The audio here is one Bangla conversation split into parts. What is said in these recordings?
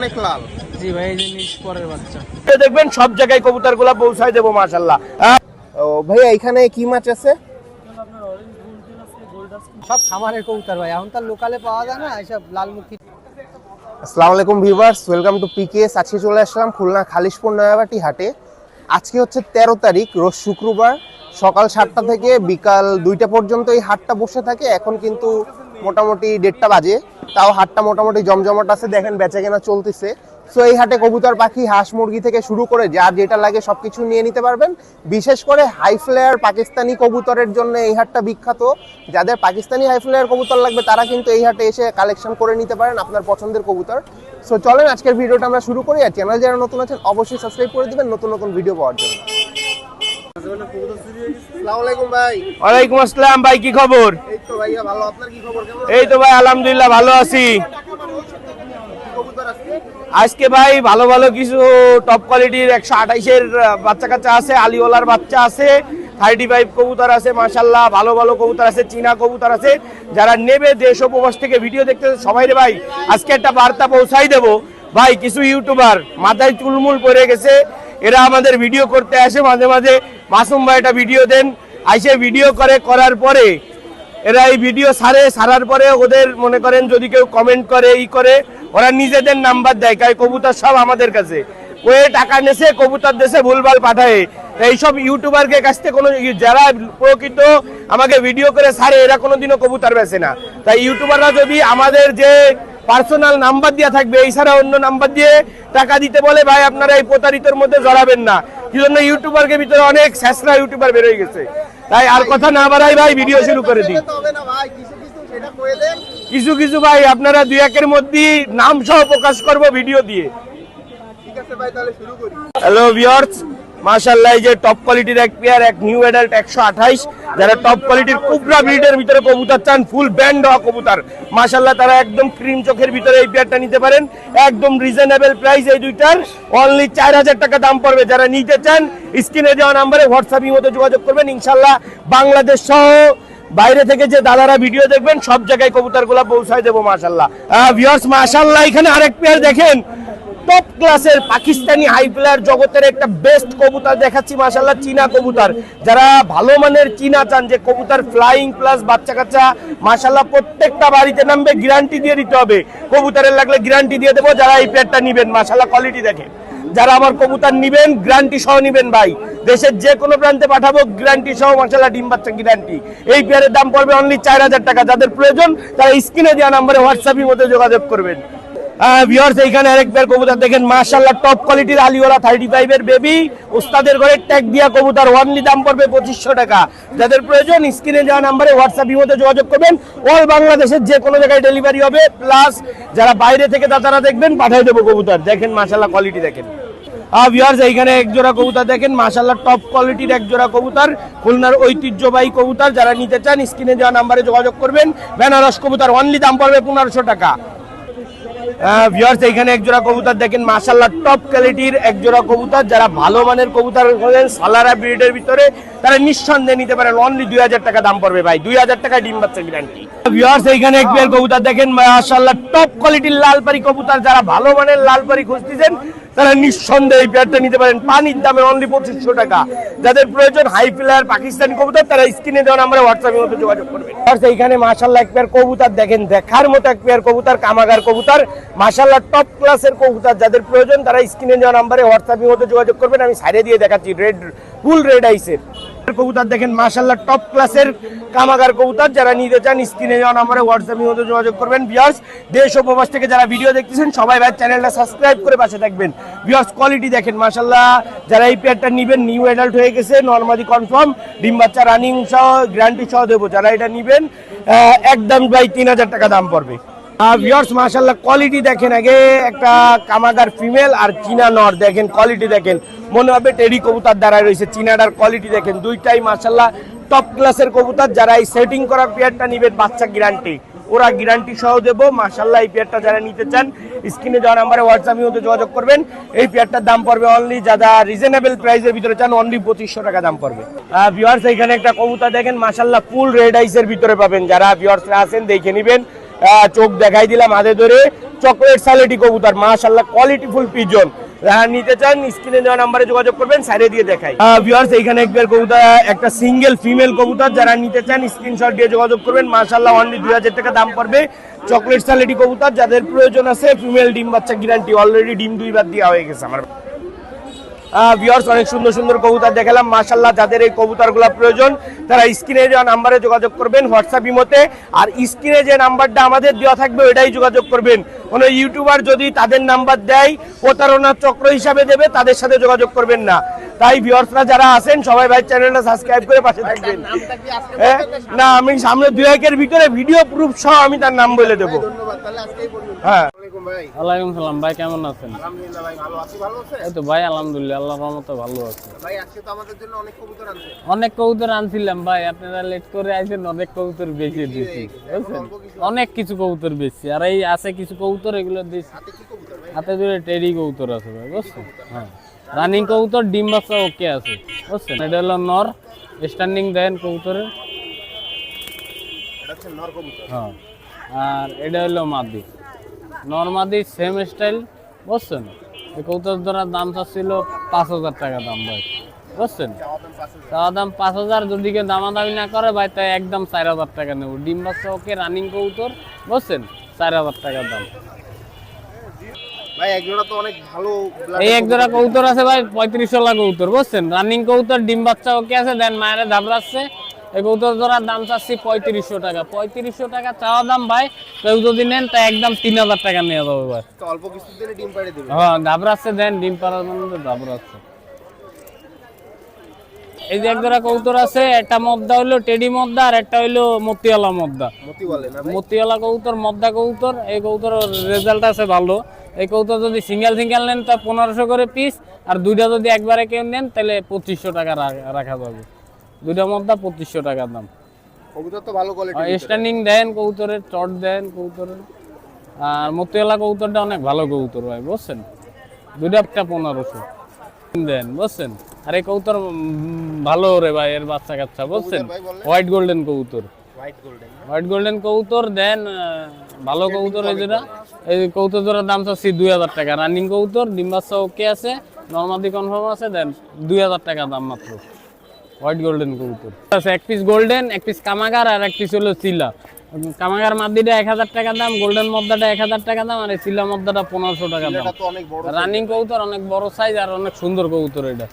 অনেক লাল। জি ভাই এই জিনিস পরের বাচ্চা। দেখবেন সব জায়গায় কবুতরগুলা পৌঁছায় দেবো মাশাল্লাহ ও ভাইয়া এখানে কি মাছ আছে? সব খামারের কবুতর ভাই এখন তার লোকালে পাওয়া যায় না এইসব লালমুখী। আসসালামু আলাইকুম ভিউয়ার্স ওয়েলকাম টু পিকেএস আজকে চলে আসলাম খুলনা খালিশপুর নয়াবাটি হাটে। আজকে হচ্ছে তেরো তারিখ রোজ শুক্রবার সকাল সাতটা থেকে বিকাল দুইটা পর্যন্ত এই হাটটা বসে থাকে। এখন কিন্তু মোটামুটি দেড়টা বাজে। তাও হাটটা মোটামুটি জমজমাট আছে, দেখেন বেচা কেনা চলতেছে। সো এই হাটে কবুতর, পাখি, হাঁস, মুরগি থেকে শুরু করে যা যেটা লাগে সবকিছু নিয়ে নিতে পারবেন। বিশেষ করে হাই ফ্লেয়ার পাকিস্তানি কবুতরের জন্য এই হাটটা বিখ্যাত। যাদের পাকিস্তানি হাই ফ্লেয়ার কবুতর লাগবে, তারা কিন্তু এই হাটে এসে কালেকশন করে নিতে পারেন আপনার পছন্দের কবুতর। সো চলেন আজকের ভিডিওটা আমরা শুরু করি। আর চ্যানেল যারা নতুন আছেন, অবশ্যই সাবস্ক্রাইব করে দিবেন। নতুন নতুন ভিডিও পাওয়ার জন্য। ওয়ালাইকুম আসসালাম ভাই কি খবর? এই তো ভাইয়া ভালো আপনার কি খবর? কেমন এই তো ভাই আলহামদুলিল্লাহ ভালো আছি। কবুতর আজকে আজকে ভাই ভালো ভালো কিছু টপ কোয়ালিটির একশো আঠাইশের বাচ্চা কাচ্চা আছে আলিওয়ালার বাচ্চা আছে থার্টি ফাইভ কবুতর আছে মাশাল্লাহ ভালো ভালো কবুতর আছে চীনা কবুতর আছে। যারা নেবে দেশ উপবাস থেকে ভিডিও দেখতে সবাই রে ভাই আজকে একটা বার্তা পৌঁছাই দেবো। ভাই কিছু ইউটিউবার মাথায় চুলমুল পড়ে গেছে এরা আমাদের ভিডিও করতে আসে, মাঝে মাঝে মাসুম ভাই একটা ভিডিও দেন। আইসে ভিডিও করে, করার পরে এরা এই ভিডিও সারে, সারার পরে ওদের মনে করেন যদি কেউ কমেন্ট করে, ই করে, ওরা নিজেদের নাম্বার দেয় কাই কবুতর সব আমাদের কাছে। ওয়ে টাকা নেছে, কবুতর দেশে ভুলভাল পাঠায়। এইসব ইউটিউবারকে কাছ থেকে কোনো যারা প্রকৃত আমাকে ভিডিও করে সারে, এরা কোনোদিনও কবুতর বেছে না। তাই ইউটিউবাররা যদি আমাদের যে পার্সোনাল নাম্বার দেওয়া থাকবে এই ছাড়া অন্য নাম্বার দিয়ে টাকা দিতে বলে ভাই আপনারা এই প্রতারিতর মধ্যে জড়াবেন না। কি জন্য ইউটিউবারকে ভিতরে অনেক শেষরা ইউটিউবার বেরোয় গেছে। তাই আর কথা না বাড়াই ভাই ভিডিও শুরু করে দিই। কিছু কিছু ভাই আপনারা দুই একের মধ্যে নাম সহ প্রকাশ করব ভিডিও দিয়ে। হ্যালো ভিউয়ার্স যে টপ কোয়ালিটির এক এক নিউ অ্যাডাল্ট একশো আঠাইশ, যারা টপ কোয়ালিটির কুবরা ব্রিডের ভিতরে চান ফুল ব্যান্ড হওয়া তারা একদম ক্রিম চোখের ভিতরে এই নিতে পারেন। একদম রিজনেবল প্রাইস এই দুইটার। অনলি চার হাজার টাকা দাম পড়বে। যারা নিতে চান, স্ক্রিনে দেওয়া নাম্বারে হোয়াটসঅ্যাপ মতো যোগাযোগ করবেন। ইনশাল্লাহ বাংলাদেশ সহ বাইরে থেকে যে দাদারা ভিডিও দেখবেন, সব জায়গায় কবুতরগুলা পৌঁছায় দেবো মাশাল্লাহ ভিউয়ার্স মাশাল্লাহ এখানে আরেক পেয়ার দেখেন। টপ ক্লাসের পাকিস্তানি হাই প্লেয়ার জগতের একটা বেস্ট কবুতর দেখাচ্ছি মাশাল্লাহ চীনা কবুতর। যারা ভালো মানের চীনা চান, যে কবুতর ফ্লাইং প্লাস বাচ্চা কাচ্চা মাশাল্লাহ প্রত্যেকটা বাড়িতে নামবে গ্যারান্টি দিয়ে দিতে হবে। কবুতরের লাগলে গ্যারান্টি দিয়ে দেবো, যারা এই পেয়ারটা নেবেন মাশাল্লাহ কোয়ালিটি দেখে। যারা আমার কবুতর নিবেন গ্যারান্টি সহ নিবেন, ভাই। দেশের যে কোনো প্রান্তে পাঠাবো গ্যারান্টি সহ মাশাল্লাহ ডিম বাচ্চা গ্যারান্টি এই পেয়ারের দাম পড়বে অনলি চার হাজার টাকা। যাদের প্রয়োজন, তারা স্ক্রিনে দেওয়া নাম্বারে হোয়াটসঅ্যাপের মধ্যে যোগাযোগ করবেন। ভিউয়ার্স এইখানে আরেক পেয়ার কবুতর দেখেন। মাশাআল্লাহ টপ কোয়ালিটির আলিওয়ালা থার্টি ফাইভ এর বেবি উস্তাদের ঘরে ট্যাগ দিয়া কবুতর ওয়ানলি দাম পড়বে পঁচিশশো টাকা। যাদের প্রয়োজন স্ক্রিনে যাওয়া নাম্বারে হোয়াটসঅ্যাপ মধ্যে যোগাযোগ করবেন। অল বাংলাদেশের যে কোনো জায়গায় ডেলিভারি হবে। প্লাস যারা বাইরে থেকে তারা দেখবেন পাঠিয়ে দেবো কবুতর। দেখেন, মাশাআল্লাহ কোয়ালিটি দেখেন। ভিউয়ার্স এইখানে এক জোড়া কবুতর দেখেন। মাশাআল্লাহ টপ কোয়ালিটির এক জোড়া কবুতর। খুলনার ঐতিহ্যবাহী কবুতর। যারা নিতে চান স্ক্রিনে যাওয়া নাম্বারে যোগাযোগ করবেন। বেনারস কবুতর অনলি দাম পড়বে পনেরোশো টাকা। ভিউয়ার্স এখানে একজোড়া কবুতর দেখেন, মাশাআল্লাহ টপ কোয়ালিটির একজোড়া কবুতর। যারা ভালো মানের কবুতর হলেন সালারা ব্রিডের ভিতরে, তারা নিঃসন্দেহে নিতে পারেন। অনলি দুই হাজার টাকা দাম পড়বে ভাই। দুই হাজার টাকা ডিম বাচ্চা গ্যারান্টি ভিউয়ার্স এইখানে এক কবুতর দেখেন, মাশাআল্লাহ টপ কোয়ালিটির লালপারি কবুতর। যারা ভালো মানের লালপারি খুঁজতেছেন তারা নিঃসন্দেহে এই পেয়ারটা নিতে পারেন। পানির দামে অনলি পঁচিশশো টাকা। যাদের প্রয়োজন হাই প্লেয়ার পাকিস্তানি কবুতর, তারা স্ক্রিনে দেওয়া আমরা হোয়াটসঅ্যাপের মধ্যে যোগাযোগ করবেন। এখানে মাশাআল্লাহ এক পেয়ার কবুতর দেখেন। দেখার মতো এক পেয়ার কবুতর, কামাগার কবুতর। মাসাল্লাহ টপ ক্লাসের কবুতর, যাদের প্রয়োজন, তারা স্ক্রিনে দেওয়া নাম্বারে হোয়াটসঅ্যাপের মধ্যে যোগাযোগ করবেন। আমি সাইডে দিয়ে দেখাচ্ছি রেড ফুল রেড আইসের কবুতর দেখেন, মাশাআল্লাহ টপ ক্লাসের কামাগার কবুতর। যারা নিতে চান, স্ক্রিনে যাওয়া নাম্বারে হোয়াটসঅ্যাপের মধ্যে যোগাযোগ করবেন। বিয়ার্স দেশ ও প্রবাস থেকে যারা ভিডিও দেখতেছেন, সবাই ভাই চ্যানেলটা সাবস্ক্রাইব করে পাশে থাকবেন। বিয়ার্স কোয়ালিটি দেখেন, মাশাআল্লাহ। যারা এই পেয়ারটা নিবেন নিউ অ্যাডাল্ট হয়ে গেছে নর্মালি কনফার্ম ডিম বাচ্চা রানিং সহ গ্যারান্টি সহ দেবো। যারা এটা নিবেন একদম ভাই তিন হাজার টাকা দাম পড়বে। ভিউয়ার্স মাশাআল্লাহ কোয়ালিটি দেখেন আগে একটা কামাগার ফিমেল আর চীনা নর দেখেন কোয়ালিটি দেখেন। মনে হবে টেরি কবুতর দ্বারা রয়েছে, চীনাটার কোয়ালিটি দেখেন। দুইটাই মাশাআল্লাহ টপ ক্লাসের কবুতর, যারা এই সেটিং করা পেয়ারটা নিবেন বাচ্চা গ্যারান্টি ওরা গ্যারান্টি সহ দেবো মাশাআল্লাহ এই পেয়ারটা যারা নিতে চান স্ক্রিনে যাওয়া নাম্বারে হোয়াটসঅ্যাপের মধ্যে যোগাযোগ করবেন। এই পেয়ারটার দাম পড়বে অনলি যারা রিজনেবল প্রাইসের ভিতরে চান অনলি পঁচিশশো টাকা দাম পড়বে। ভিউয়ার্স এখানে একটা কবুতর দেখেন মাশাআল্লাহ ফুল রেড আইসের ভিতরে পাবেন। যারা ভিউয়ার্সরা আছেন, দেখে নেবেন। চোখ দেখাই দিলাম হাতে ধরে। চকলেট স্যালেটি কবুতর মাশাল্লাহ কোয়ালিটি ফুল পিজন নিতে চান, স্ক্রিনে দেওয়া নাম্বারে যোগাযোগ করবেন সাইডে দিয়ে দেখাই। ভিউয়ার্স এইখানে একবার কবুতর, একটা সিঙ্গেল ফিমেল কবুতর, যারা নিতে চান স্ক্রিনশট দিয়ে যোগাযোগ করবেন। মাশাল্লাহ অনলি দুই হাজার টাকা দাম পড়বে। চকলেট স্যালেটি কবুতর, যাদের প্রয়োজন আছে ফিমেল ডিম বাচ্চা গ্যারান্টি অলরেডি ডিম দুইবার দেওয়া হয়ে গেছে আমার। ভিউয়ার্স অনেক সুন্দর সুন্দর কবুতর দেখালাম। মাশাল্লাহ যাদের এই কবুতরগুলো প্রয়োজন, তারা স্ক্রিনে যে নাম্বারে যোগাযোগ করবেন হোয়াটসঅ্যাপ ইমোতে আর স্ক্রিনে যে নাম্বারটা আমাদের দেওয়া থাকবে, ওইটাই যোগাযোগ করবেন। কোনো ইউটিউবার যদি তাদের নাম্বার দেয় প্রতারণার চক্র হিসাবে দেবে তাদের সাথে যোগাযোগ করবেন না। তাই ভিউয়ার্সরা যারা আছেন সবাই ভাই চ্যানেলটা সাবস্ক্রাইব করে পাশে থাকবেন। হ্যাঁ? না? আমি সামনে দুই একের ভিতরে ভিডিও প্রুফ সহ আমি তার নাম বলে দেবো। হ্যাঁ। আসসালামু আলাইকুম ভাই। ওয়ালাইকুম সালাম ভাই কেমন আছেন? আলহামদুলিল্লাহ ভাই ভালো আছি ভালো আছে এই তো ভাই আলহামদুলিল্লাহ আল্লাহর রহমতে ভালো আছে। ভাই আজকে তো আমাদের জন্য অনেক কবুতর আনছে। অনেক কবুতর আনছিলাম ভাই আপনারা লেট করে আইছেন অনেক কবুতর বেশি দিয়েছি অনেক কিছু কবুতর বেশি আর এই আছে কিছু কবুতর এগুলো দিয়েছি হাতে কবুতর ধরে টেডি কবুতর আছে ভাই বুঝছেন হ্যাঁ। রানিং কবুতর ডিম বাচ্চা ওকে আছে বুঝছেন এটা হলো নর। স্ট্যান্ডিং দেন কবুতরের। কবুতর। হ্যাঁ। আর এটা হলো মাদি। নর মাদি সেম স্টাইল বুঝছেন এই কবুতর ধরার দাম চাচ্ছিল পাঁচ হাজার টাকা দাম ভাই বুঝছেন। চাওয়া দাম পাঁচ হাজার যদি কেউ দামাদামি না করে ভাই তাই একদম চার হাজার টাকা নেব। ডিম বাচ্চা ওকে রানিং কবুতর বুঝছেন? চার হাজার টাকা দাম। এই এক জোড়া কবুতর আছে ভাই পঁয়ত্রিশশো লাখ কবুতর বুঝছেন? রানিং কবুতর ডিম বাচ্চা ওকে আছে দেন মায়ের ধাবড়াচ্ছে। এই কবুতর ধরার দাম চাচ্ছি পঁয়ত্রিশশো টাকা। পঁয়ত্রিশশো টাকা চাওয়া দাম ভাই কেউ যদি নেন তা একদম তিন হাজার টাকা নিয়ে যাব ভাই। অল্প কিছু দিনে ডিম পাড়ে দেবে। হ্যাঁ ধাবড়াচ্ছে দেন ডিম পাড়ার জন্য ধাবড়াচ্ছে। এই যে এক জোড়া কবুতর আছে একটা মদ্দা হইল টেডি মদ্দা আর একটা হইল মতিওয়ালা মদ্দা। মতিওয়ালা কবুতর মদ্দা কবুতর এই কবুতর রেজাল্ট আছে ভালো। এই কবুতর যদি সিঙ্গেল সিঙ্গেল নেন তা পনেরোশো করে পিস আর দুইটা যদি একবারে কেউ নেন তাহলে পঁচিশশো টাকা রাখা যাবে। দুইটা মদ্দা পঁচিশশো টাকার দাম। কবুতর তো ভালো কোয়ালিটি স্ট্যান্ডিং দেন কবুতরের চট দেন কবুতরের। আর মতিওয়ালা কবুতরটা অনেক ভালো কবুতর ভাই বুঝছেন? দুইটা একটা পনেরোশো। দেন বুঝছেন? আর এই কবুতর ভালো রে ভাই এর বাচ্চা কাচ্চা বুঝছেন? হোয়াইট গোল্ডেন কবুতর। হোয়াইট গোল্ডেন কবুতর দেন ভালো কবুতর এই যেটা এই কবুতর জোড়ার দাম চাচ্ছি দুই হাজার টাকা। রানিং কবুতর ডিম বাচ্চা ওকে আছে নর্মাদি কনফার্ম আছে দেন দুই হাজার টাকা দাম মাত্র। হোয়াইট গোল্ডেন কবুতর। আছে এক পিস গোল্ডেন এক পিস কামাগার আর এক পিস হলো চিলা। কামাগার মাদিটা এক হাজার টাকা দাম গোল্ডেন মদ্দাটা এক হাজার টাকা দাম আর এই চিলা মদ্দাটা পনেরোশো টাকা দাম। রানিং কবুতর অনেক বড় সাইজ আর অনেক সুন্দর কবুতর এটা।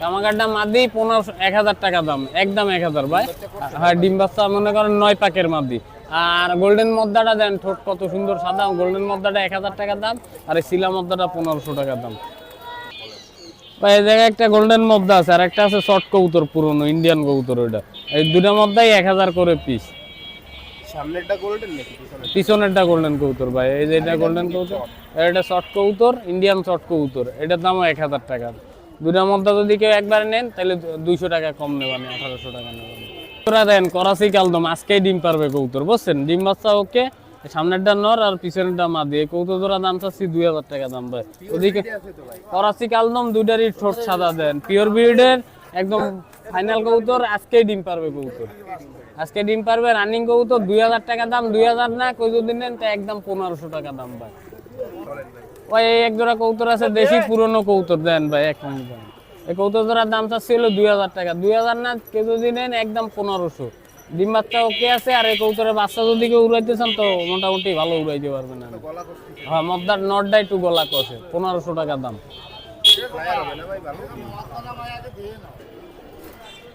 এটা কি মাদি পনেরোশো এক হাজার টাকা দাম একদম এক হাজার ভাই। হ্যাঁ ডিম বাচ্চা মনে করেন নয় পাকের মাদি। আর গোল্ডেন মদ্দাটা দেন ঠোঁট কত সুন্দর সাদা গোল্ডেন মদ্দাটা এক হাজার টাকা দাম আর এই শিলা মদ্দাটা পনেরোশো টাকা দাম। ভাই এই জায়গায় একটা গোল্ডেন মদ্দা আছে আর একটা আছে শর্ট কবুতর পুরনো ইন্ডিয়ান কবুতর ওইটা। এই দুটা মদ্দাই এক হাজার করে পিস সামনেরটা গোল্ডেন নাকি পিছনেরটা? গোল্ডেন কবুতর ভাই এই যে এটা গোল্ডেন কবুতর? এটা শর্ট কবুতর ইন্ডিয়ান শর্ট কবুতর এটার দামও এক হাজার টাকা। দুটার মধ্যে যদি কেউ একবার নেন, তাহলে দুইশো টাকা কম নেবেন আঠারোশো টাকা নেবেন তোরা দেন, করাচি কালদম, আজকেই ডিম পারবে কবুতর, বুঝছেন? ডিম বাচ্চা ওকে, সামনেরটা নর আর পিছনেরটা মাদি এই কবুতর জোড়া দাম চাচ্ছি দুই হাজার টাকা দাম, ভাই। ওদিকে করাচি কালদম দুইটারই ঠোঁট সাদা দেন। পিওর ব্রিডের একদম ফাইনাল কবুতর, আজকেই ডিম পারবে কবুতর। আজকে ডিম পারবে রানিং কবুতর, দুই হাজার টাকা দাম, দুই হাজার না, কই যদি নেন, তো একদম পনেরোশো টাকা দাম, ভাই। ওই এক জোড়া কবুতর আছে দেশি পুরনো কবুতর দেন ভাই এক মিনিট। এই কবুতর জোড়ার দাম চাচ্ছি হলো দুই হাজার টাকা। দুই হাজার না কেউ যদি নেন একদম পনেরোশো। ডিম বাচ্চা ওকে আছে আর এই কবুতরের বাচ্চা যদি কেউ উড়াইতে চান তো মোটামুটি ভালো উড়াইতে পারবেন না। হ্যাঁ মদ্দার নটটা একটু গলা কষে পনেরোশো টাকা দাম ফায়ার হবে না ভাই ভালো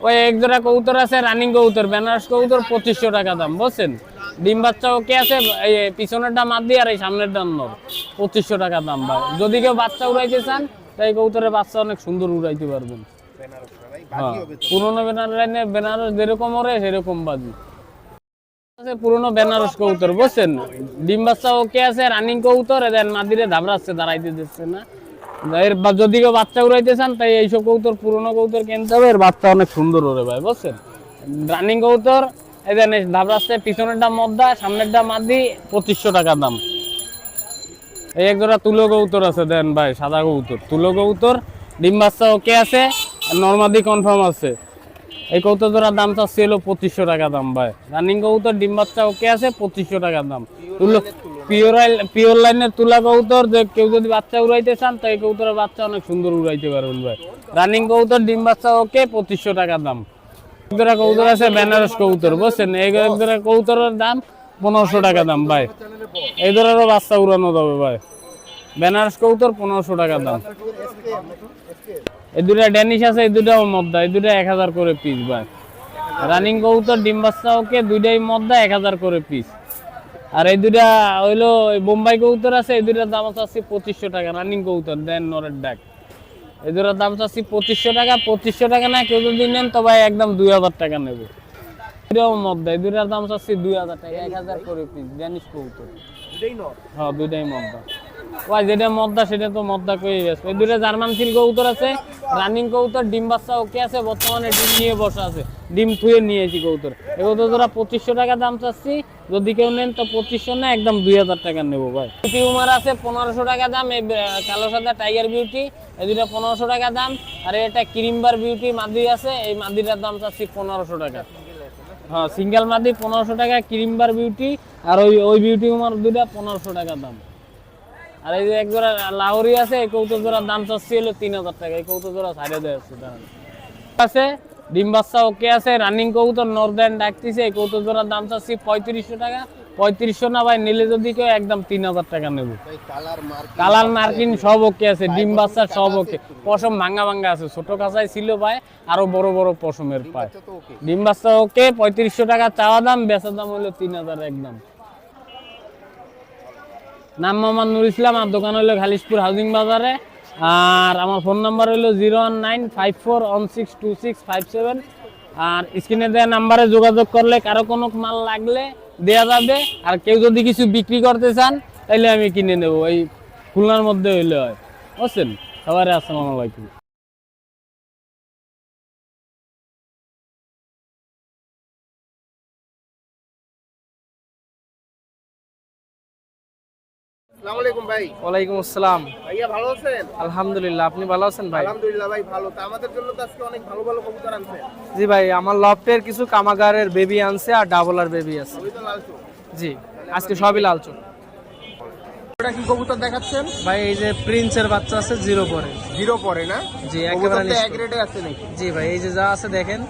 ওই এক জোড়া কবুতর আছে রানিং কবুতর, বেনারস কবুতর, পঁচিশশো টাকা দাম, বুঝছেন? ডিম বাচ্চা ওকে আছে, এই পিছনেরটা মাদি আর এই সামনেরটা নর, পঁচিশশো টাকা দাম ভাই। যদি কেউ বাচ্চা উড়াইতে চান, তাই কবুতরের বাচ্চা অনেক সুন্দর উড়াইতে পারবেন। হ্যাঁ বাদি হবে তো পুরোনো বেনারস যেরকম ওরে সেরকম বাজি। পুরোনো বেনারস কবুতর, বুঝছেন? ডিম বাচ্চা ওকে আছে রানিং কবুতর দেন মাদিরে ধাবড়াচ্ছে, দাঁড়াইতে দিচ্ছে না। এর যদি কেউ বাচ্চা উড়াইতে চান, তাই এইসব পুরোনো কিনতে হবে। এর বাচ্চা অনেক সুন্দর ওরে ভাই, বুঝছেন? রানিং ধাবড়াচ্ছে পিছনেরটা মদ্দা মাদি, পঁচিশশো টাকা দাম। এই এক তুলো আছে, দেন ভাই, সাদা কবুতর তুলো কবুতর ডিম বাচ্চা ওকে আছে নর্মাদি কনফার্ম আছে। এই কৌতো জোড়ার দাম চাচ্ছি হলো পঁচিশশো টাকা দাম, ভাই। রানিং কৌতর ডিম বাচ্চা ওকে আছে, পঁচিশশো টাকা দাম। তুলো পিওর পিওর লাইনের তুলা যে কেউ যদি বাচ্চা উড়াইতে চান, তো এই কৌতরের বাচ্চা অনেক সুন্দর উড়াইতে ভাই। রানিং ডিম বাচ্চা, ওকে, পঁচিশশো টাকা দাম। আছে বেনারস বুঝছেন? এই দাম পনেরোশো টাকা দাম, ভাই। বাচ্চা উড়ানো যাবে, ভাই। বেনারস পনেরোশো টাকা দাম। এই দুটা ড্যানিশ আছে, এই দুটাও মদ্দা, এই দুটা এক হাজার করে পিস ভাই। রানিং এক হাজার করে পিস আর এই দুটা হইল বোম্বাই কবুতর আছে এই দুটার দাম চাচ্ছি পঁচিশশো টাকা রানিং কবুতর দেন নরের ডাক এই দুটার দাম চাচ্ছি পঁচিশশো টাকা পঁচিশশো টাকা না কেউ যদি নেন তো ভাই একদম দুই হাজার টাকা নেব। দুটার দাম চাচ্ছি দুই হাজার টাকা এক হাজার করে পিস ড্যানিশ কবুতর। হ্যাঁ দুইটাই মদ্দা ওই যেটা মদ্দা সেটা তো মদ্দা গেছে ওই দুটো জার্মান সিল কবুতর আছে রানিং কবুতর ডিম বাচ্চা ওকে আছে বর্তমানে ডিম নিয়ে বসা আছে। ডিম থুয়ে নিয়েছি এই কবুতর তোরা পঁচিশশো টাকা দাম চাচ্ছি, যদি কেউ নেন তো পঁচিশশো না, একদম দুই হাজার টাকা নেব ভাই। বিউটি উমার আছে, পনেরোশো টাকা দাম, এই কালো সাদা টাইগার বিউটি এই দুটা পনেরোশো টাকা দাম, আর এটা ক্রিমবার বিউটি মাদি আছে, এই মাদিটার দাম চাচ্ছি পনেরোশো টাকা। হ্যাঁ সিঙ্গেল মাদি, পনেরোশো টাকা ক্রিমবার বিউটি আর ওই ওই বিউটি উমার দুটা পনেরোশো টাকা দাম। আর এই যে এক জোড়া লাহোরি আছে, এই কৌতো জোড়ার দাম চাচ্ছি হলো তিন হাজার টাকা, এই কৌতো জোড়া সাইডে দেওয়া আছে আছে ডিম বাচ্চা ওকে আছে রানিং কৌতর নর্দার্ন ডাকতেছে এই কৌতো জোড়ার দাম চাচ্ছি পঁয়ত্রিশশো টাকা। পঁয়ত্রিশশো না ভাই নিলে যদি কেউ একদম তিন হাজার টাকা নেব। কালার মার্কিন সব ওকে আছে ডিম বাচ্চা সব ওকে। পশম ভাঙ্গা ভাঙ্গা আছে ছোট কাঁচাই ছিল ভাই আরও বড় বড় পশমের পায়। ডিম বাচ্চা ওকে পঁয়ত্রিশশো টাকা চাওয়া দাম বেচা দাম হলো তিন হাজার একদম। নাম মোহাম্মদ নুর ইসলাম আর দোকান হলো খালিশপুর হাউজিং বাজারে। আর আমার ফোন নাম্বার হলো zero one nine five four one six two six five seven. আর স্ক্রিনে দেওয়া নাম্বারে যোগাযোগ করলে কারও কোনো মাল লাগলে দেয়া যাবে। আর কেউ যদি কিছু বিক্রি করতে চান তাহলে আমি কিনে নেব। এই খুলনার মধ্যে হইলে হয়। বুঝছেন? সবাই আসসালামু আলাইকুম। আসসালামু আলাইকুম ভাই। ওয়ালাইকুম আসসালাম। ভাইয়া ভালো আছেন? আলহামদুলিল্লাহ আপনি ভালো আছেন ভাই? আলহামদুলিল্লাহ ভাই ভালো। তা আমাদের জন্য তো আজকে অনেক ভালো ভালো কবুতর আনছেন। জি ভাই আমার লফটের কিছু কামাগারের বেবি আনছে আর ডাবলার বেবি আছে। ওই তো লাল জি আজকে সবই লাল ওটা কি কবুতর দেখাচ্ছেন? ভাই এই যে প্রিন্সের বাচ্চা আছে জিরো পরে। জিরো পরে না? জি একেবারে এক রেটে আছে নাকি? জি ভাই এই যে যা আছে দেখেন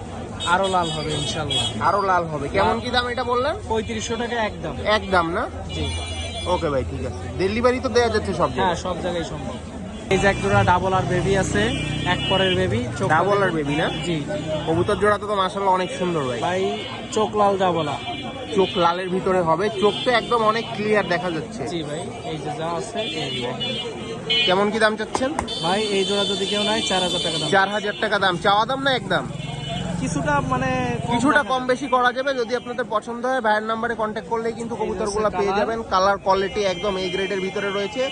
আরও লাল হবে ইনশাল্লাহ আরও লাল হবে। কেমন কি দাম এটা বললেন? পঁয়ত্রিশশো টাকা একদম। এক দাম না? জি। ওকে ভাই ঠিক আছে। ডেলিভারি তো দেওয়া যাচ্ছে সব হ্যাঁ সব জায়গায় সম্ভব। এই যে এক জোড়া ডাবল আর বেবি আছে এক পরের বেবি ডাবল আর বেবি না? জি। কবুতর জোড়া তো মাসাল্লাহ অনেক সুন্দর ভাই। ভাই চোখ লাল ডাবলা চোখ লালের ভিতরে হবে। চোখ তো একদম অনেক ক্লিয়ার দেখা যাচ্ছে। জি ভাই এই যে যা আছে কেমন কি দাম চাচ্ছেন? ভাই এই জোড়া যদি কেউ নাই চার হাজার টাকা দাম। চার হাজার টাকা দাম। চাওয়া দাম না একদম? কিছুটা মানে কিছুটা কম বেশি করা যাবে। যদি আপনাদের পছন্দ হয় ভাইয়ের নাম্বারে কন্ট্যাক্ট করলেই কিন্তু কবুতরগুলো পেয়ে যাবেন। কালার কোয়ালিটি একদম এই গ্রেডের ভিতরে রয়েছে।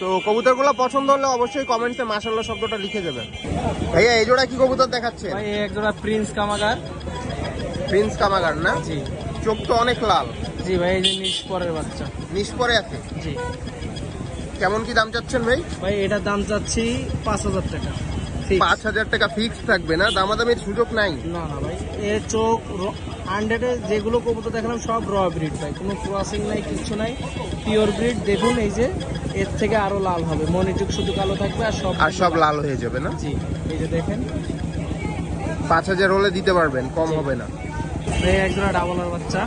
তো কবুতরগুলো পছন্দ হলে অবশ্যই কমেন্টসে মাসাল্লাহ শব্দটা লিখে দেবেন ভাইয়া এই জোড়া কি কবুতর দেখাচ্ছে ভাই এই এক জোড়া প্রিন্স কামাগার প্রিন্স কামাগার না? জি। চোখ তো অনেক লাল। জি ভাই এই যে নিষ্পরের বাচ্চা। নিষ্পরে আছে? জি। কেমন কি দাম চাচ্ছেন ভাই? ভাই এটার দাম চাচ্ছি পাঁচ হাজার টাকা। পাঁচ হাজার টাকা ফিক্স থাকবে না দামাদামির সুযোগ নাই। না না ভাই এর চোখ হান্ড্রেডে যেগুলো কবুতর দেখালাম সব র ব্রিড ভাই কোনো ক্রসিং নাই কিছু নাই পিওর ব্রিড দেখুন এই যে এর থেকে আরও লাল হবে। মনিটুক শুধু কালো থাকবে আর সব আর সব লাল হয়ে যাবে না? জি এই যে দেখেন। পাঁচ হাজার হলে দিতে পারবেন কম হবে না। এই এক জোড়া ডাবলার বাচ্চা।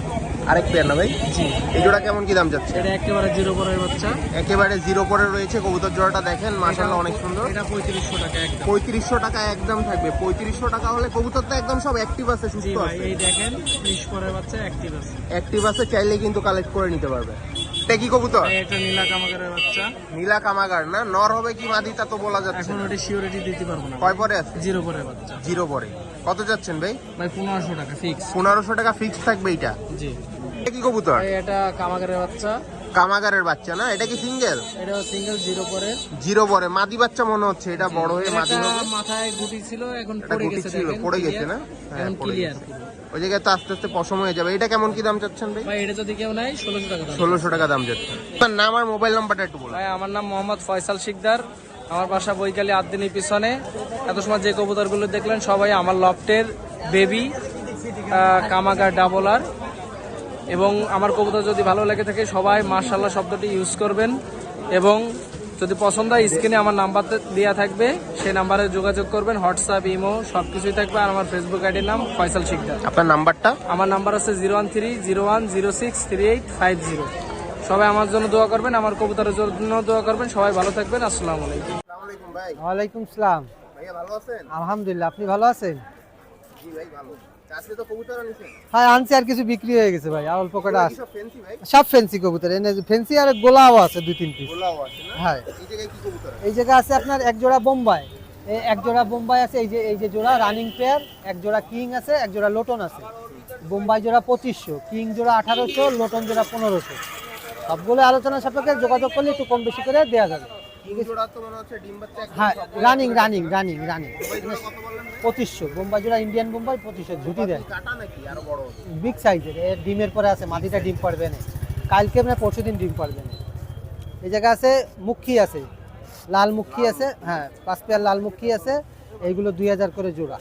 আরেক পেয়ার না ভাই? জি। এই জোড়া কেমন কি দাম যাচ্ছে? এটা একেবারে জিরো পরের বাচ্চা। একেবারে জিরো পরে রয়েছে কবুতর জোড়াটা দেখেন মাসাল্লাহ অনেক সুন্দর। এটা পঁয়ত্রিশশো টাকা একদম। পঁয়ত্রিশশো টাকা একদম থাকবে। পঁয়ত্রিশশো টাকা হলে কবুতর তো একদম সব অ্যাক্টিভ আছে সুস্থ ভাই আছে। এই দেখেন নিষ্পরের বাচ্চা অ্যাক্টিভ আছে। অ্যাক্টিভ আছে চাইলে কিন্তু কালেক্ট করে নিতে পারবে। এটা কি কবুতর? নীলা কামাগারের বাচ্চা। নীলা কামাগার না? নর হবে কি মাদি তা তো বলা যাচ্ছে এখন ওটা শিওরিটি দিতে পারব না। কয় পরে আছে? জিরো পরের বাচ্চা। জিরো পরে। কত যাচ্ছেন ভাই? ভাই পনেরোশো টাকা ফিক্স টাকা ফিক্স থাকবে এটা জি। এটা কি কবুতর? এটা কামাগারের বাচ্চা। কামাগারের বাচ্চা না? এটা কি সিঙ্গেল? এটা সিঙ্গেল জিরো পরের জিরো পরে। মাদি বাচ্চা মনে হচ্ছে এটা বড় হয়ে মাদি মাথায় গুটি ছিল এখন পড়ে গেছে ছিল, পড়ে গেছে না? হ্যাঁ, এখন ক্লিয়ার ওই জায়গায় তো আস্তে আস্তে পশম হয়ে যাবে। এটা কেমন কি দাম চাচ্ছেন ভাই? ভাই এটা যদি কেউ নাই ষোলোশো টাকা দাম। ষোলোশো টাকা দাম যাচ্ছে আপনার নাম আর মোবাইল নাম্বারটা একটু বলুন। ভাই আমার নাম মোহাম্মদ ফয়সাল শিকদার। আমার বাসা বৈকালী আটদিনের পিছনে। এত সময় যে কবুতরগুলো দেখলেন সবাই আমার লফটের বেবি কামাগার ডাবলার এবং আমার কবুতর যদি ভালো লেগে থাকে সবাই মার্শাল্লাহ শব্দটি ইউজ করবেন। এবং যদি পছন্দ হয় স্ক্রিনে আমার নাম্বার দেওয়া থাকবে সেই নাম্বারে যোগাযোগ করবেন হোয়াটসঅ্যাপ ইমো সব কিছুই থাকবে। আর আমার ফেসবুক আইডির নাম ফয়সাল শিকদার। আপনার নাম্বারটা আমার নাম্বার আছে zero one three zero one zero six three eight five zero সবাই আমার জন্য দোয়া করবেন আমার কবুতরের জন্য দোয়া করবেন। সবাই ভালো থাকবেন আসসালামু আলাইকুম ভাই। ওয়ালাইকুম সালাম। ভাইয়া ভালো আছেন? আলহামদুলিল্লাহ আপনি ভালো আছেন? জি ভাই ভালো। হ্যাঁ আনছি আর কিছু বিক্রি হয়ে গেছে ভাই। আর অল্প কটা আছে সব ফেন্সি কবুতর। এনে ফেন্সি আর গোলাও আছে দুই তিন পিস গোলাও আছে হ্যাঁ। এই জায়গায় কি কবুতর এই জায়গা আছে আপনার এক জোড়া বোম্বাই। এক জোড়া বোম্বাই আছে এই যে এই যে জোড়া রানিং পেয়ার এক জোড়া কিং আছে এক জোড়া লোটন আছে। বোম্বাই জোড়া পঁচিশশো কিং জোড়া আঠারোশো লোটন জোড়া পনেরোশো। সবগুলো আলোচনা সাপেক্ষে যোগাযোগ করলে একটু কম বেশি করে দেওয়া যাবে। হ্যাঁ রানিং রানিং রানিং রানিং? পঁচিশশো বোম্বাই জোড়া ইন্ডিয়ান বোম্বাই পঁচিশশো ঝুটি দেয়। কাটা নাকি? আরও বড় বিগ সাইজের এর ডিমের পরে আছে মাটিটা ডিম পারবে না। কালকে পরশু দিন ডিম পারবে না। এই জায়গা আছে মুখী আছে লাল মুখী আছে হ্যাঁ পাঁচ পেয়ার লাল মুখী আছে এইগুলো দুই হাজার করে জোড়া।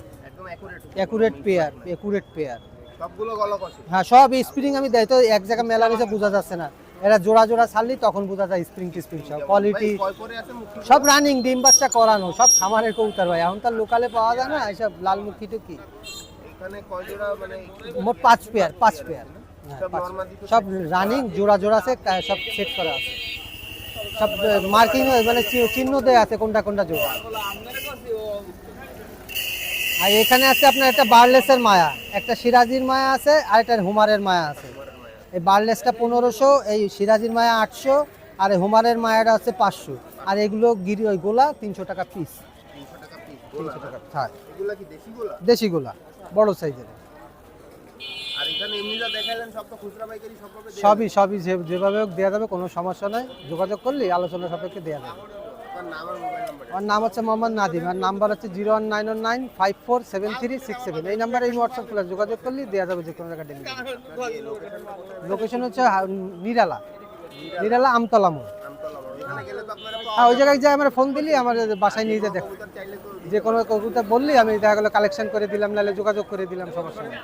অ্যাকুরেট পেয়ার অ্যাকুরেট পেয়ার সবগুলো হ্যাঁ সব স্প্রিং আমি দেয় তো এক জায়গায় মেলা বোঝা যাচ্ছে না। এরা জোড়া জোড়া ছাড়লি তখন বোঝা যায় স্প্রিং টিস্প্রিং সব। কোয়ালিটি সব রানিং ডিম বাচ্চা করানো সব খামারের কৌতার ভাই এখন তার লোকালে পাওয়া যায় না এইসব লাল মুখী টুকি। এখানে কয় জোড়া মানে মোট পাঁচ পেয়ার পাঁচ পেয়ার হ্যাঁ, সব তো রানিং জোড়া জোড়া আছে সব সেট করা আছে। সব মার্কিং মানে চিহ্ন দেয়া আছে কোনটা কোনটা জোড়া। আর এখানে আছে আপনার একটা বার্লেসের মায়া। একটা সিরাজির মায়া আছে আর একটা হুমারের মায়া আছে। এই বার্লেসটা পনেরোশো এই সিরাজির মায়া আটশো আর এই হুমারের মায়াটা হচ্ছে পাঁচশো। আর এগুলো গিরি ওই গোলা তিনশো টাকা পিস? হ্যাঁ। দেশি গোলা? বড় সাইজের। সবই সবই যেভাবে হোক দেওয়া যাবে কোনো সমস্যা নাই। যোগাযোগ করলে আলোচনা সাপেক্ষে দেওয়া যাবে। তার নাম আর মোবাইল নাম্বার আমার নাম হচ্ছে মোহাম্মদ নাদিম আর নাম্বার হচ্ছে zero one nine one nine five four seven three six seven. এই নাম্বারে এই হোয়াটসঅ্যাপ করে যোগাযোগ করলে দেওয়া যাবে যে কোনো জায়গায় ডেলিভারি লোকেশন হচ্ছে নিরালা। নিরালা আমতলা মোড়। আমতলা মোড়। এখানে গেলে তো আপনারা হ্যাঁ ওই জায়গায় যে আমার ফোন দিলি আমার বাসায় নিয়ে যেতে যে কোনো কবুতর বললি আমি দেখা গেলো কালেকশন করে দিলাম নাহলে যোগাযোগ করে দিলাম সমস্যা নেই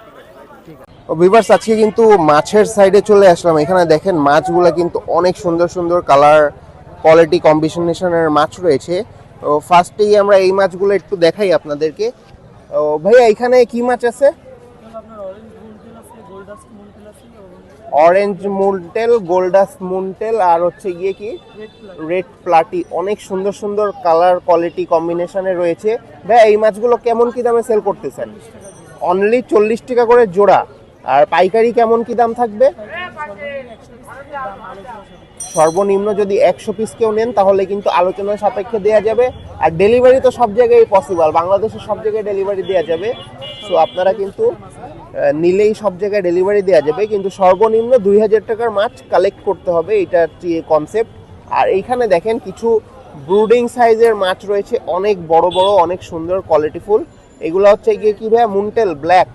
ভিভার্স আজকে কিন্তু মাছের সাইডে চলে আসলাম। এখানে দেখেন মাছগুলো কিন্তু অনেক সুন্দর সুন্দর কালার কোয়ালিটি কম্বিনেশনের মাছ রয়েছে। তো ফার্স্টেই আমরা এই মাছগুলো একটু দেখাই আপনাদেরকে। ও ভাইয়া, এখানে কি মাছ আছে? অরেঞ্জ মুন্টেল গোল্ডাস মুনটেল আর হচ্ছে গিয়ে কি? রেড প্লাটি অনেক সুন্দর সুন্দর কালার কোয়ালিটি কম্বিনেশনে রয়েছে। ভাই এই মাছগুলো কেমন কি দামে সেল করতেছেন? অনলি চল্লিশ টাকা করে জোড়া। আর পাইকারি কেমন কি দাম থাকবে? সর্বনিম্ন যদি একশো পিস কেউ নেন, তাহলে কিন্তু আলোচনার সাপেক্ষে দেওয়া যাবে। আর ডেলিভারি তো সব জায়গায় পসিবল বাংলাদেশের সব জায়গায় ডেলিভারি দেওয়া যাবে। সো আপনারা কিন্তু নিলেই সব জায়গায় ডেলিভারি দেওয়া যাবে। কিন্তু সর্বনিম্ন দুই হাজার টাকার মাছ কালেক্ট করতে হবে, এটা কনসেপ্ট আর এইখানে দেখেন কিছু ব্রুডিং সাইজের মাছ রয়েছে, অনেক বড় বড়, অনেক সুন্দর কোয়ালিটিফুল এগুলো হচ্ছে গিয়ে কি ভাইয়া মুন্টেল ব্ল্যাক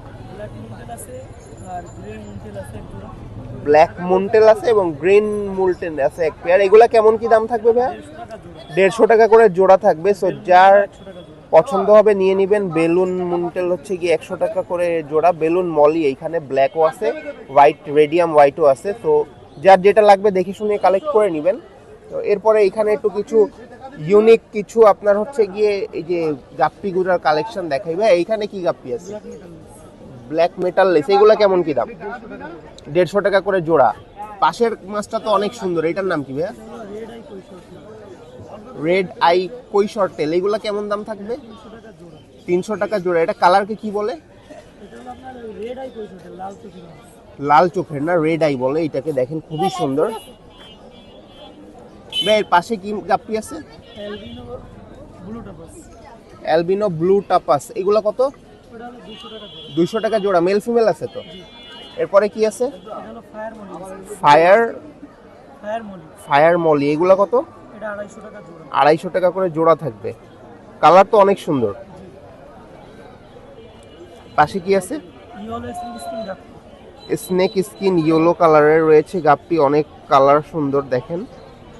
ব্ল্যাক মুন্টেল আছে এবং গ্রিন মুলটেন আছে এক পেয়ার। এগুলা কেমন কি দাম থাকবে ভাইয়া? দেড়শো টাকা করে জোড়া থাকবে। সো যার পছন্দ হবে নিয়ে নেবেন। বেলুন মুন্টেল হচ্ছে কি একশো টাকা করে জোড়া। বেলুন মলি, এইখানে ব্ল্যাকও আছে, হোয়াইট, রেডিয়াম হোয়াইটও আছে। তো যার যেটা লাগবে দেখে শুনে কালেক্ট করে নেবেন। তো, এরপরে এখানে একটু কিছু ইউনিক কিছু আপনার হচ্ছে গিয়ে এই যে গাপ্পি গুড়ার কালেকশন দেখাই। ভাই এইখানে কি গাপ্পি আছে? ব্ল্যাক মেটাল লেস এগুলো কেমন কি দাম? দেড়শো টাকা করে জোড়া। পাশের মাছটা তো অনেক সুন্দর। এটার নাম কি ভাইয়া? রেড আই কৈশর টেল এগুলো কেমন দাম থাকবে? তিনশো টাকা জোড়া। এটা কালারকে কি বলে? লাল চোখের না? রেড আই বলে। এটাকে দেখেন খুবই সুন্দর। ভাই এর পাশে কি গাপ্পি আছে? অ্যালবিনো ব্লু টাপাস এগুলো কত? দুইশো টাকা জোড়া মেল ফিমেল আছে তো? এরপরে কি আছে? ফায়ার ফায়ার মলি এগুলো কত? আড়াইশো টাকা করে জোড়া থাকবে। কালার তো অনেক সুন্দর। পাশে কি আছে? স্নেক স্কিন ইয়েলো কালারের রয়েছে গাপটি অনেক কালার সুন্দর দেখেন।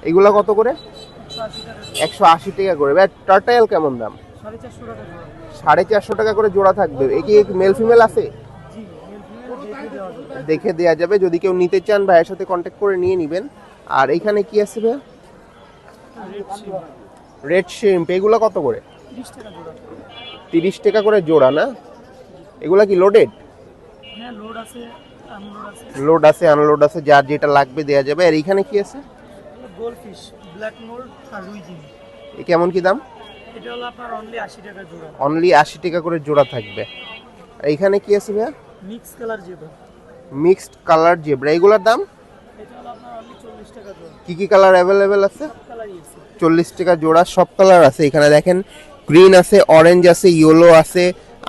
এগুলা কত করে? একশো আশি টাকা। করে। ভাই টার্টাইল কেমন দাম? সাড়ে চারশো টাকা করে জোড়া থাকবে। এ কি মেল ফিমেল আছে? দেখে দেওয়া যাবে। যদি কেউ নিতে চান ভাইয়ের সাথে কন্ট্যাক্ট করে নিয়ে নেবেন। আর এইখানে কি আছে ভাই? রেড শিম্প এগুলো কত করে? তিরিশ টাকা করে জোড়া না? এগুলা কি লোডেড লোড আছে আনলোড আছে যার যেটা লাগবে দেওয়া যাবে। আর এইখানে কি আছে? কেমন কি দাম? এটা হলো আপনার অনলি আশি টাকা জোড়া। অনলি আশি টাকা করে জোড়া থাকবে। এইখানে কি আছে ভাইয়া? মিক্স কালার যেটা মিক্সড কালার জেব্রা এগুলোর দাম? এটা হলো আপনার অনলি চল্লিশ টাকা জোড়া। কি কি কালার কালারই আছে? চল্লিশ টাকা জোড়া সব কালার আছে। এখানে দেখেন গ্রিন আছে অরেঞ্জ আছে ইয়েলো আছে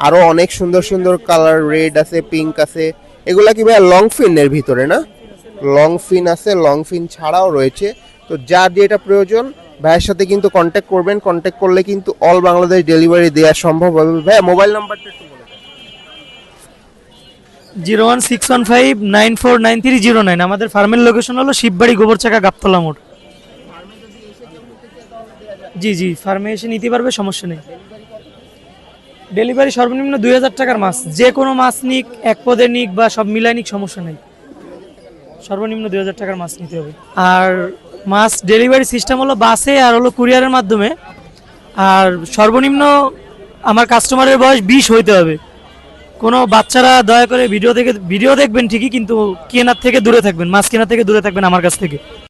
আরও অনেক সুন্দর সুন্দর কালার রেড আছে পিঙ্ক আছে। এগুলা কি ভাই লং ফিনের ভিতরে না? লং ফিন আছে। লং ফিন ছাড়াও রয়েছে। তো যা দিয়ে এটা প্রয়োজন, ভাইয়ের সাথে কিন্তু কন্ট্যাক্ট করবেন কন্ট্যাক্ট করলে কিন্তু অল বাংলাদেশ ডেলিভারি দেওয়া সম্ভব হবে। ভাই মোবাইল নাম্বারটা একটু বলে। Zero one six one five nine four nine three zero nine, আমাদের ফার্মের লোকেশন হলো শিববাড়ি গোবরচাকা গাবতলা মোড়। জি জি ফার্মে এসে নিতে পারবে, সমস্যা নেই। ডেলিভারি সর্বনিম্ন দুই হাজার টাকার মাছ। যে কোনো মাছ নিক, এক পদে নিক বা সব মিলাই নিক, সমস্যা নেই। সর্বনিম্ন দুই হাজার টাকার মাছ নিতে হবে। আর মাছ ডেলিভারি সিস্টেম হলো বাসে আর হলো কুরিয়ারের মাধ্যমে। আর সর্বনিম্ন আমার কাস্টমারের বয়স বিশ হইতে হবে। কোনো বাচ্চারা দয়া করে ভিডিও থেকে ভিডিও দেখবেন ঠিকই, কিন্তু কেনার থেকে দূরে থাকবেন, মাছ কেনার থেকে দূরে থাকবেন আমার কাছ থেকে।